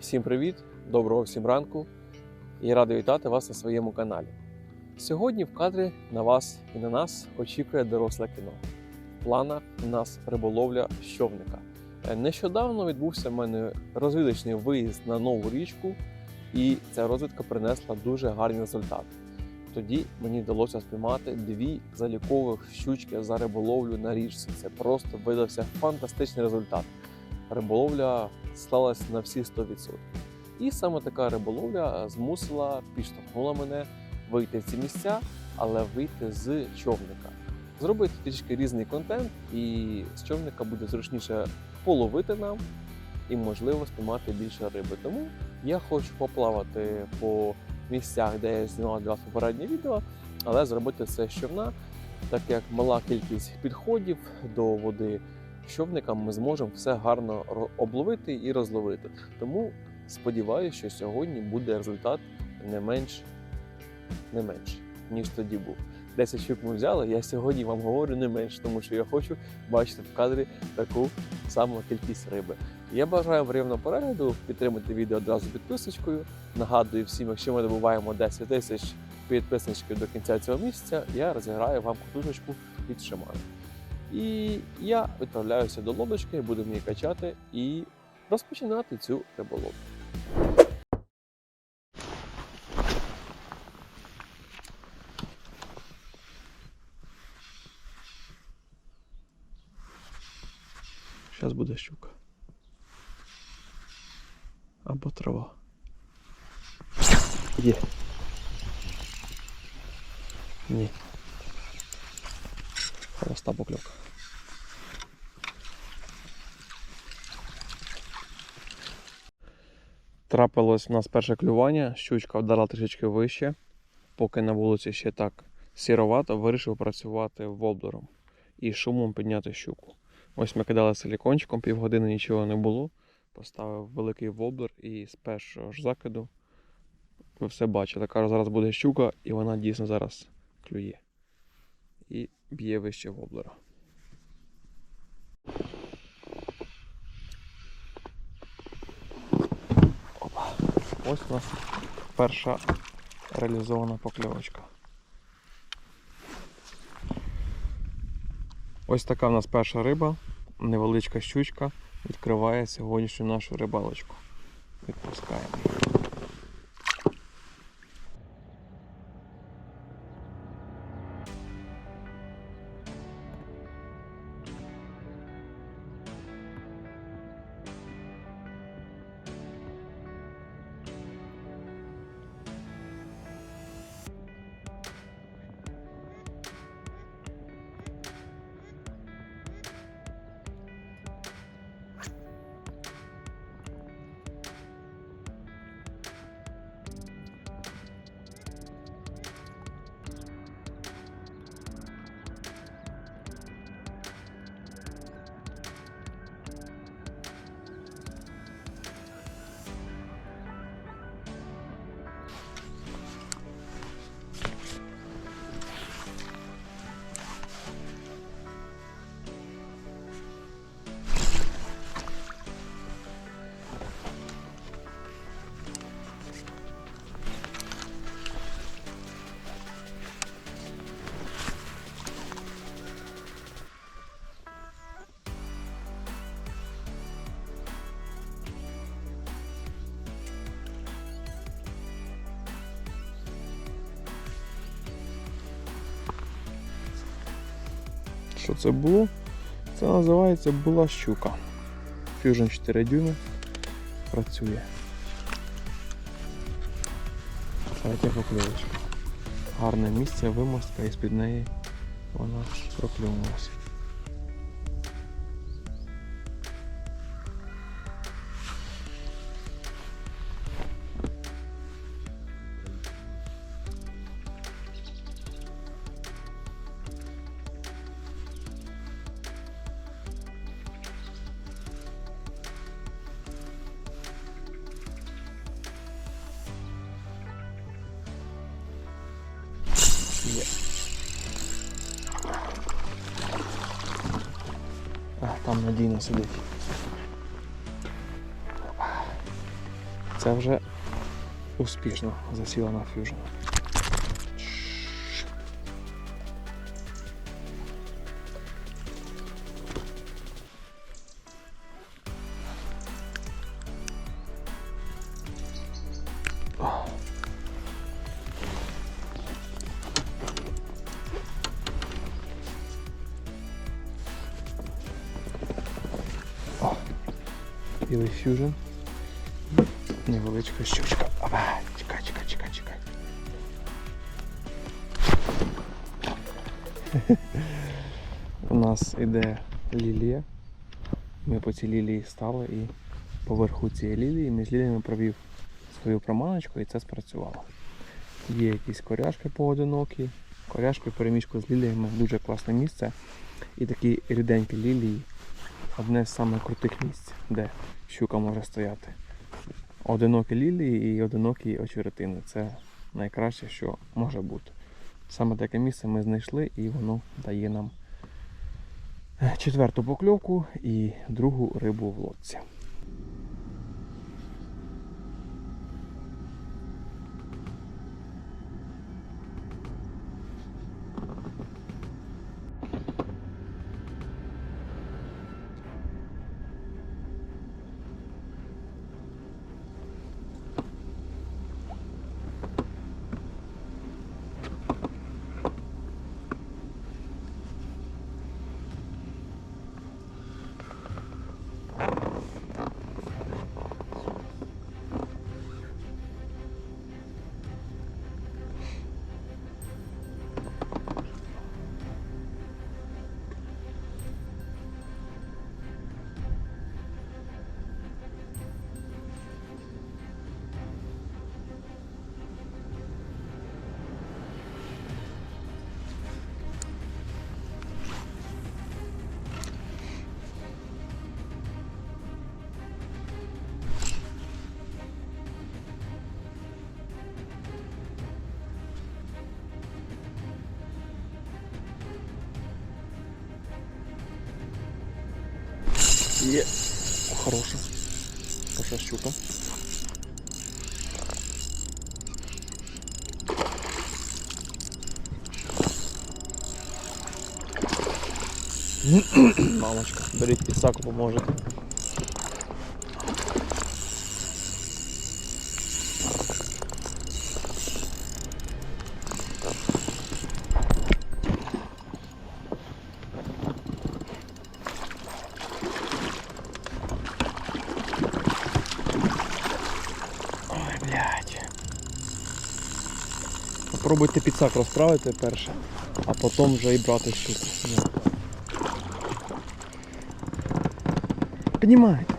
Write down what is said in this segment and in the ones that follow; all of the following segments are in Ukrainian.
Всім привіт, доброго всім ранку і радий вітати вас на своєму каналі. Сьогодні в кадрі на вас і на нас очікує доросле кіно. В планах у нас риболовля щовника. Е, Нещодавно відбувся в мене розвідочний виїзд на нову річку, і ця розвідка принесла дуже гарні результати. Тоді мені вдалося спіймати дві залікових щучки за риболовлю на річці. Це просто видався фантастичний результат. Риболовля склалась на всі 100%. І саме така риболовля змусила, підштовхнула мене вийти в ці місця, але вийти з човника. Зробити трішки різний контент, і з човника буде зручніше половити нам і, можливо, спіймати більше риби. Тому я хочу поплавати по місцях, де я знімав для вас попереднє відео, але зробити це з човна, так як мала кількість підходів до води човникам ми зможемо все гарно обловити і розловити. Тому сподіваюся, що сьогодні буде результат не менш, не менш, ніж тоді був. 10 щук ми взяли, я сьогодні вам говорю не менш, тому що я хочу бачити в кадрі таку саму кількість риби. Я бажаю приємного перегляду, підтримати відео одразу підписочкою. Нагадую всім, якщо ми добуваємо 10 тисяч підписничків до кінця цього місяця, я розіграю вам кутушечку від Шимана. І я відправляюся до лодочки, буду в ній качати і розпочинати цю риболовлю. Зараз буде щука. Або трава. Є. Ні. Холоста покльовка. Трапилось у нас перше клювання, щучка вдарила трішечки вище, поки на вулиці ще так сіровато, вирішив працювати воблером і шумом підняти щуку. Ось ми кидали силікончиком, півгодини нічого не було. Поставив великий воблер і з першого ж закиду ви все бачите. Кажу, зараз буде щука, і вона дійсно зараз клює. І б'є вище воблера. Опа. Ось у нас перша реалізована покльовочка. Ось така в нас перша риба, невеличка щучка, відкриває сьогоднішню нашу рибалочку. Відпускаємо. Що це було? Це називається була щука. Fusion 4 дюйми працює. Третя покльовочка. Гарне місце, вимостка і з-під неї вона проклюнулася. Там надійно сидить. Це вже успішно засіла на фюжн. Білий фюжн. Невеличка щучка. Опа, чекай, чекай, чекай, чекай. У нас іде лілія. Ми по цій лілії стали і поверху цієї лілії між ліліями провів свою проманочку і це спрацювало. Є якісь коряшки поодинокі. Коряшки в переміжку з ліліями дуже класне місце. І такі ріденькі лілії одне з самих крутих місць, де щука може стояти. Одинокі лілії і одинокі очеретини. Це найкраще, що може бути. Саме таке місце ми знайшли і воно дає нам е, четверту покльовку і другу рибу в лодці. Хороша. Хороша щука. Мамочка, беріть Ісаку поможете. Попробуйте підсак розправити перше, а потім вже і брати щуку. Ну. Піднімайте.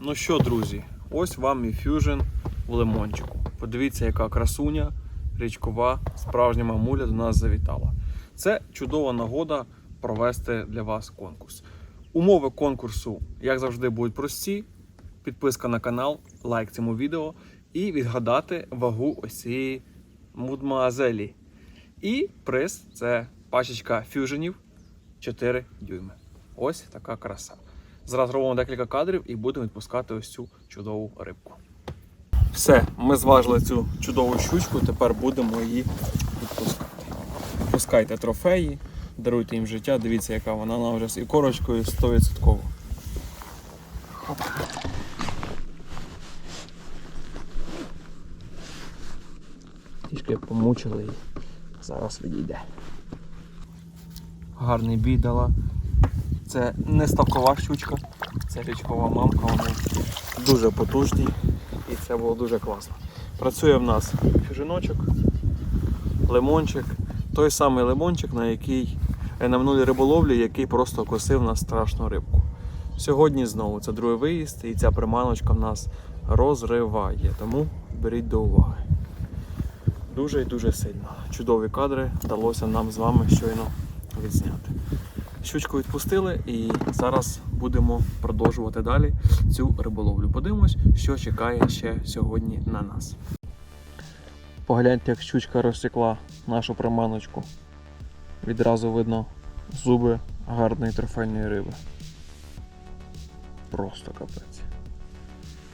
Ну що, друзі, ось вам і фюжн в лимончику. Подивіться, яка красуня річкова, справжня мамуля до нас завітала. Це чудова нагода провести для вас конкурс. Умови конкурсу, як завжди, будуть прості: підписка на канал, лайк цьому відео і відгадати вагу ось цієї мудмазелі. І приз це пачечка фюженів 4 дюйми. Ось така краса. Зараз робимо декілька кадрів і будемо відпускати ось цю чудову рибку. Все, ми зважили цю чудову щучку, тепер будемо її відпускати. Пускайте трофеї, даруйте їм життя, дивіться, яка вона вона вже з і корочкою 100%. Хоп. Трішки помучили і зараз відійде. Гарний бій дала. Це не ставкова щучка, це річкова мамка, вони дуже потужні і це було дуже класно. Працює в нас фюжиночок, лимончик, той самий лимончик, на який на минулій риболовлі, який просто косив нас страшну рибку. Сьогодні знову це другий виїзд, і ця приманочка в нас розриває, тому беріть до уваги. Дуже і дуже сильно. Чудові кадри вдалося нам з вами щойно відзняти. Щучку відпустили і зараз будемо продовжувати далі цю риболовлю. Подивимось, що чекає ще сьогодні на нас. Погляньте, як щучка розсікла нашу приманочку. Відразу видно зуби гарної трофейної риби. Просто капець.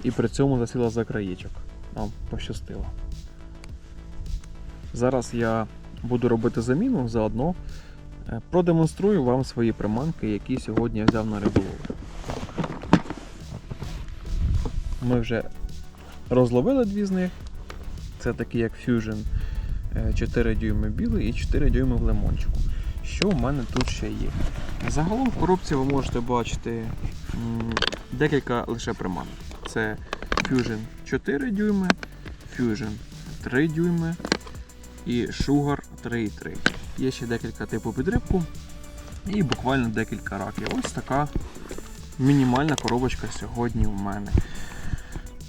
І при цьому засіла за краєчок. Нам пощастило. Зараз я буду робити заміну заодно. е, Продемонструю вам свої приманки, які сьогодні я взяв на риболовлю. Ми вже розловили дві з них. Це такі як Fusion 4 дюйми білий і 4 дюйми в лимончику. Що в мене тут ще є? Загалом в коробці ви можете бачити декілька лише приманок. Це Fusion 4 дюйми, Fusion 3 дюйми і Sugar 3,3. Є ще декілька типів підрибку і буквально декілька раків. Ось така мінімальна коробочка сьогодні у мене.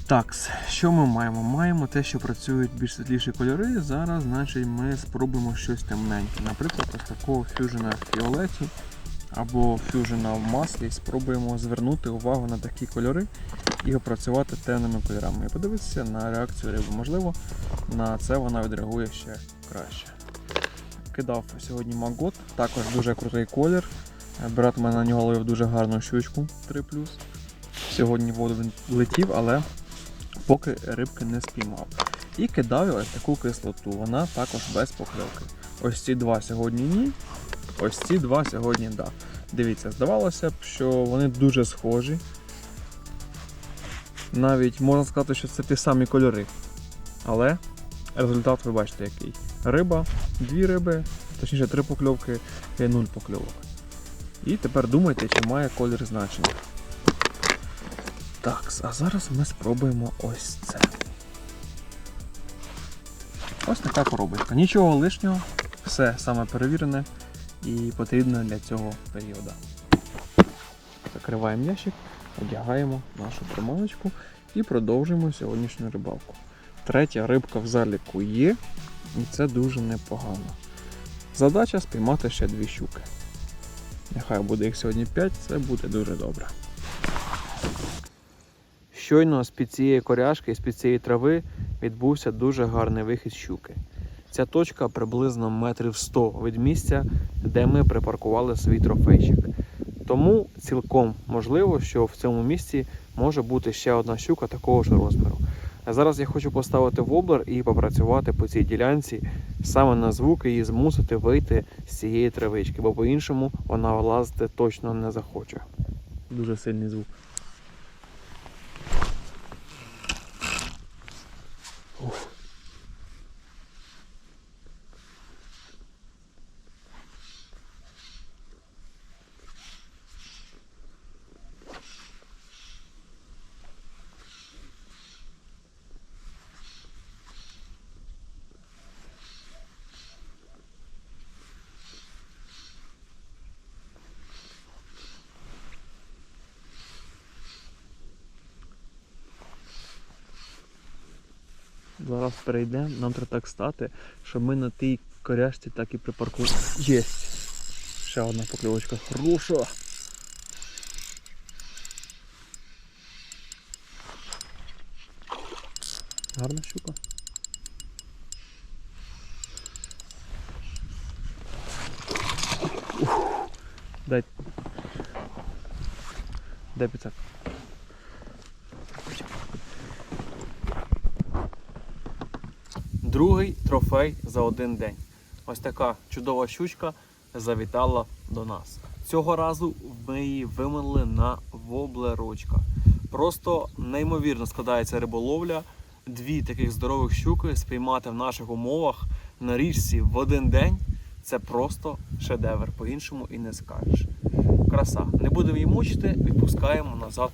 Так, що ми маємо? Маємо те, що працюють більш світліші кольори. Зараз, значить, ми спробуємо щось темненьке. Наприклад, ось такого фюжена в фіолеті або фюжена в маслі. Спробуємо звернути увагу на такі кольори і опрацювати темними кольорами. І подивитися на реакцію риби. Можливо, на це вона відреагує ще краще. Кидав сьогодні магот, також дуже крутий колір. Брат у мене на нього ловив дуже гарну щучку 3. Сьогодні воду він летів, але поки рибки не спіймав. І кидав ось таку кислоту. Вона також без покльовки. Ось ці два сьогодні ні. Ось ці два сьогодні да. Дивіться, здавалося б, що вони дуже схожі. Навіть можна сказати, що це ті самі кольори. Але результат ви бачите який. Риба, дві риби, точніше три покльовки і нуль покльовок. І тепер думайте, чи має колір значення. Так, а зараз ми спробуємо ось це. Ось така коробочка. Нічого лишнього, все саме перевірене і потрібне для цього періоду. Закриваємо ящик, одягаємо нашу приманочку і продовжуємо сьогоднішню рибалку. Третя рибка в заліку є, і це дуже непогано. Задача спіймати ще дві щуки. Нехай буде їх сьогодні 5, це буде дуже добре. Щойно з-під цієї коряшки, з-під цієї трави відбувся дуже гарний вихід щуки. Ця точка приблизно метрів 100 від місця, де ми припаркували свій трофейчик. Тому цілком можливо, що в цьому місці може бути ще одна щука такого ж розміру. А зараз я хочу поставити воблер і попрацювати по цій ділянці саме на звуки і змусити вийти з цієї травички, бо по-іншому вона влазити точно не захоче. Дуже сильний звук. Зараз перейдемо, нам треба так стати, щоб ми на тій коряшці так і припаркували. Єсть! Ще одна покльовочка. Хороша! Гарна щука. Дай. Дай піцак. Другий трофей за один день. Ось така чудова щучка завітала до нас. Цього разу ми її вимили на воблерочка. Просто неймовірно складається риболовля. Дві таких здорових щуки спіймати в наших умовах на річці в один день. Це просто шедевр, по-іншому і не скажеш. Краса. Не будемо її мучити, відпускаємо назад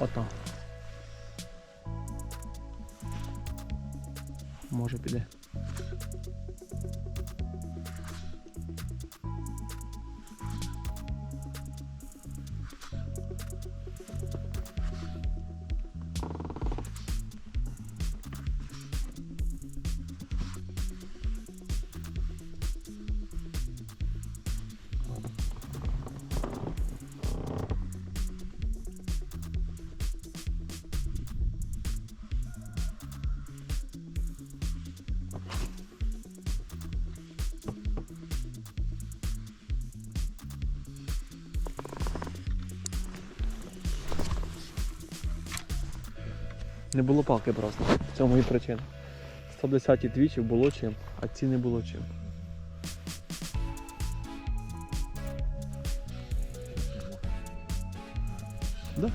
Ото. Може піде. Не було палки просто. В цьому і причина. 110 двічі було чим, а ці не було чим. Да.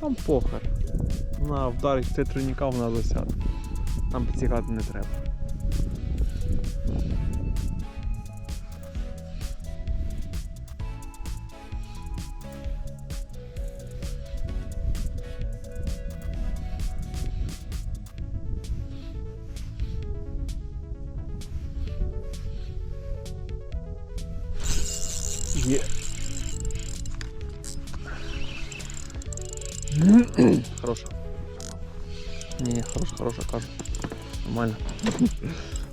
Там похар. Вона вдарить цитруніка, вона засяде. Там підсікати не треба. Є. Хороша. Ні, хороша, хороша, кажу. Нормально.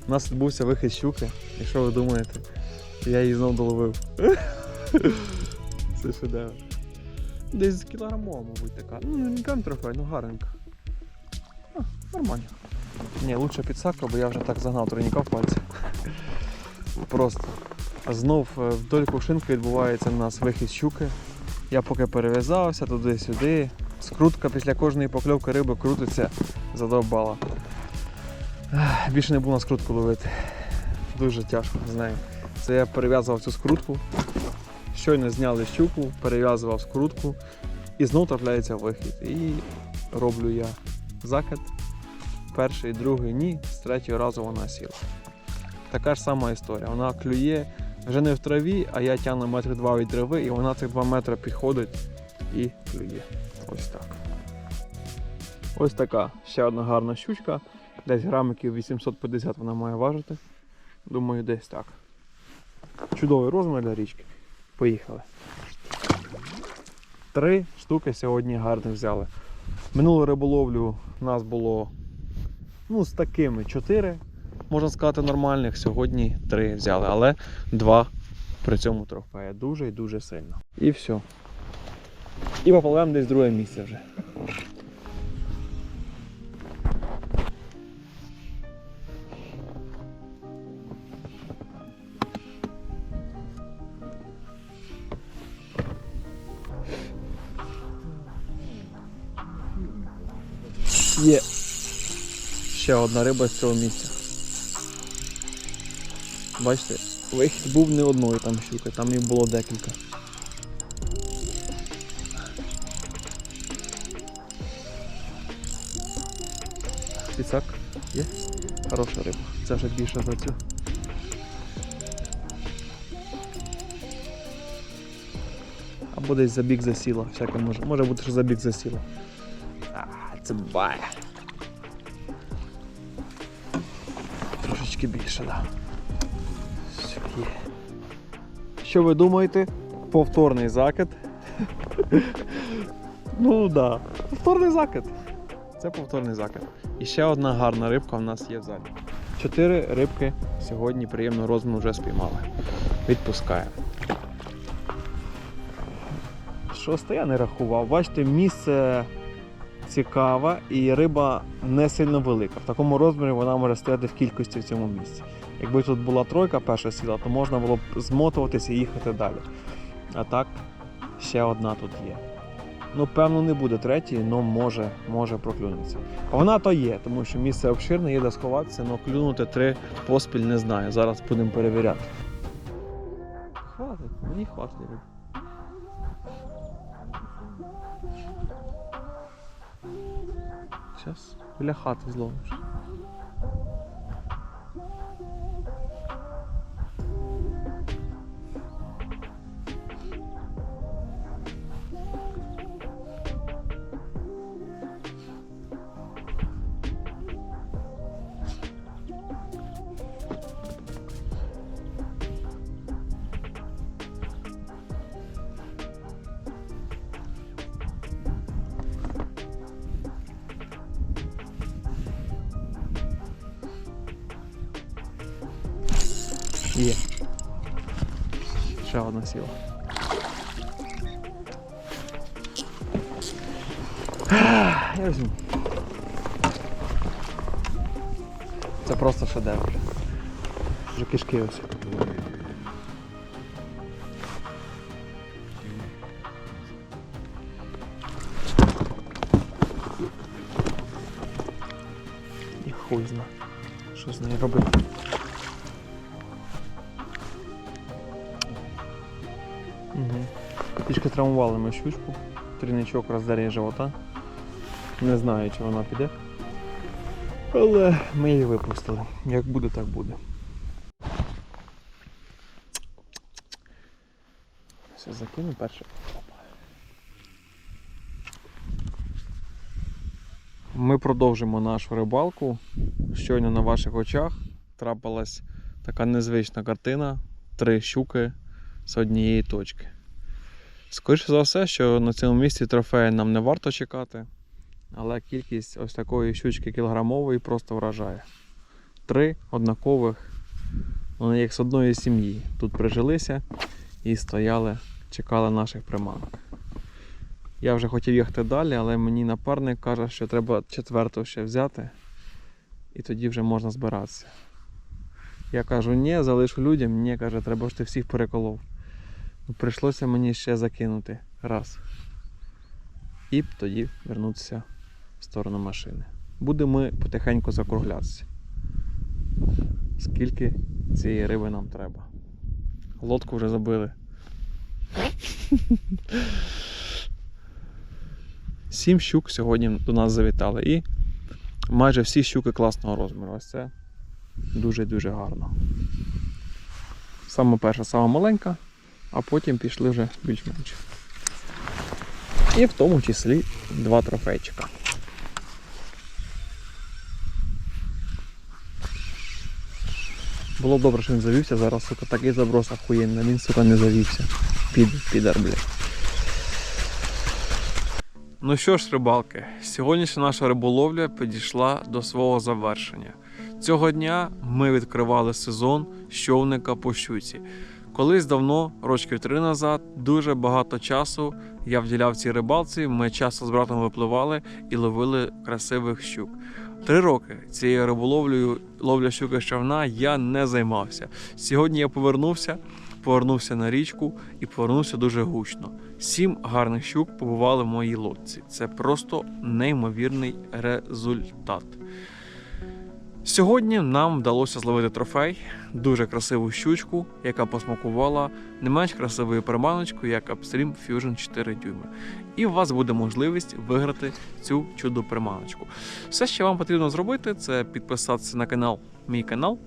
У нас відбувся вихід щуки. І що ви думаєте? Я її знов доловив. Це шедевр. Десь кілограмова, мабуть, така. Ну, не грам трохи, ну гарненька. А, нормально. Ні, лучше підсака, бо я вже так загнав тройника в пальці. Просто. Знов е, вдоль кувшинки відбувається у нас вихід щуки. Я поки перев'язався туди-сюди. Скрутка після кожної покльовки риби крутиться, задовбала. Більше не буду на скрутку ловити. Дуже тяжко з нею. Це я перев'язував цю скрутку. Щойно зняли щуку, перев'язував скрутку і знов трапляється вихід. І роблю я закид. Перший, другий ні, з третього разу вона сіла. Така ж сама історія. Вона клює вже не в траві, а я тягну метр два від трави, і вона цих два метри підходить і клює. Ось так. Ось така ще одна гарна щучка. Десь грамиків 850 вона має важити. Думаю, десь так. Чудовий розмір для річки. Поїхали. Три штуки сьогодні гарно взяли. Минулу риболовлю у нас було ну, з такими чотири, можна сказати, нормальних. Сьогодні три взяли, але два при цьому трофея. Дуже і дуже сильно. І все. І попливемо десь друге місце вже. Є ще одна риба з цього місця. Бачите, вихід був не одної там щуки, там їх було декілька. Піцак є? Хороша риба. Це вже більше за цю. Або десь забіг засіла, всяке може. Може бути, що забіг засіла. А, це бає. Трошечки більше, так. Да. Все. Що ви думаєте? Повторний закид. ну так. Да. Повторний закид. Це повторний закид. І ще одна гарна рибка в нас є в залі. Чотири рибки сьогодні приємно розміру вже спіймали. Відпускаємо. Шосте я не рахував. Бачите, місце цікаве і риба не сильно велика. В такому розмірі вона може стояти в кількості в цьому місці. Якби тут була тройка перша сіла, то можна було б змотуватися і їхати далі. А так, ще одна тут є. Ну, певно, не буде третьої, але може, може проклюнеться. Вона то є, тому що місце обширне, є де сховатися, але клюнути три поспіль не знаю. Зараз будемо перевіряти. Хватить, мені хватить. Зараз біля хати зловиш. Є. Ще одна сіла. Я візьму. Це просто шедевр. Вже кишки ось. І хуй зна. Що з нею робити. Трішки травмували ми щучку. Трійничок роздерє живота. Не знаю, чи вона піде. Але ми її випустили. Як буде, так буде. Все, закину перше. Ми продовжимо нашу рибалку. Щойно на ваших очах трапилась така незвична картина. Три щуки з однієї точки. Скоріше за все, що на цьому місці трофея нам не варто чекати, але кількість ось такої щучки кілограмової просто вражає. Три однакових, вони як з одної сім'ї. Тут прижилися і стояли, чекали наших приманок. Я вже хотів їхати далі, але мені напарник каже, що треба четверту ще взяти, і тоді вже можна збиратися. Я кажу, ні, залишу людям, ні, каже, треба ж ти всіх переколов. Прийшлося мені ще закинути раз. І тоді вернутися в сторону машини. Будемо ми потихеньку закруглятися. Скільки цієї риби нам треба. Лодку вже забили. Сім щук сьогодні до нас завітали. І майже всі щуки класного розміру. Ось це дуже-дуже гарно. Саме перша, сама маленька, а потім пішли вже більш-менш. І в тому числі два трофейчика. Було б добре, що він завівся, зараз, сука, такий заброс охуєнний, він, сука, не завівся. Під, підар, блядь. Ну що ж, рибалки, сьогоднішня наша риболовля підійшла до свого завершення. Цього дня ми відкривали сезон щовника по щуці. Колись давно, років три назад, дуже багато часу я вділяв цій рибалці. Ми часто з братом випливали і ловили красивих щук. Три роки цією риболовлею ловля щуки з човна я не займався. Сьогодні я повернувся, повернувся на річку і повернувся дуже гучно. Сім гарних щук побували в моїй лодці. Це просто неймовірний результат. Сьогодні нам вдалося зловити трофей, дуже красиву щучку, яка посмакувала не менш красивою приманочкою, як Upstream Fusion 4 дюйми. І у вас буде можливість виграти цю чудо приманочку. Все, що вам потрібно зробити, це підписатися на канал, мій канал,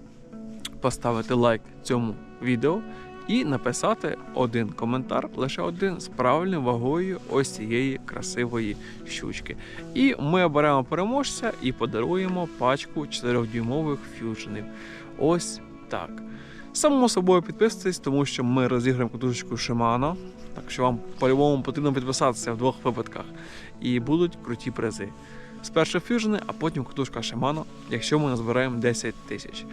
поставити лайк цьому відео і написати один коментар, лише один з правильною вагою ось цієї красивої щучки. І ми оберемо переможця і подаруємо пачку 4-дюймових фьюженів. Ось так. Само собою підписуйтесь, тому що ми розіграємо катушечку Shimano, так що вам по-любому потрібно підписатися в двох випадках. І будуть круті призи. Спершу фьюжени, а потім катушка Shimano, якщо ми назбираємо 10 тисяч.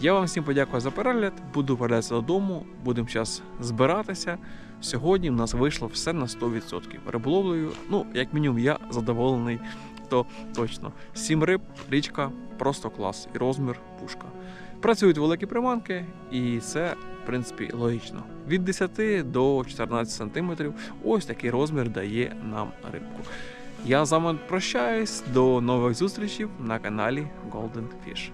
Я вам всім подякую за перегляд. Буду передатися додому, будемо зараз збиратися. Сьогодні в нас вийшло все на 100%. Риболовлею, ну, як мінімум, я задоволений, то точно. Сім риб, річка, просто клас. І розмір пушка. Працюють великі приманки, і це, в принципі, логічно. Від 10 до 14 см ось такий розмір дає нам рибку. Я з вами прощаюсь до нових зустрічей на каналі Golden Fish.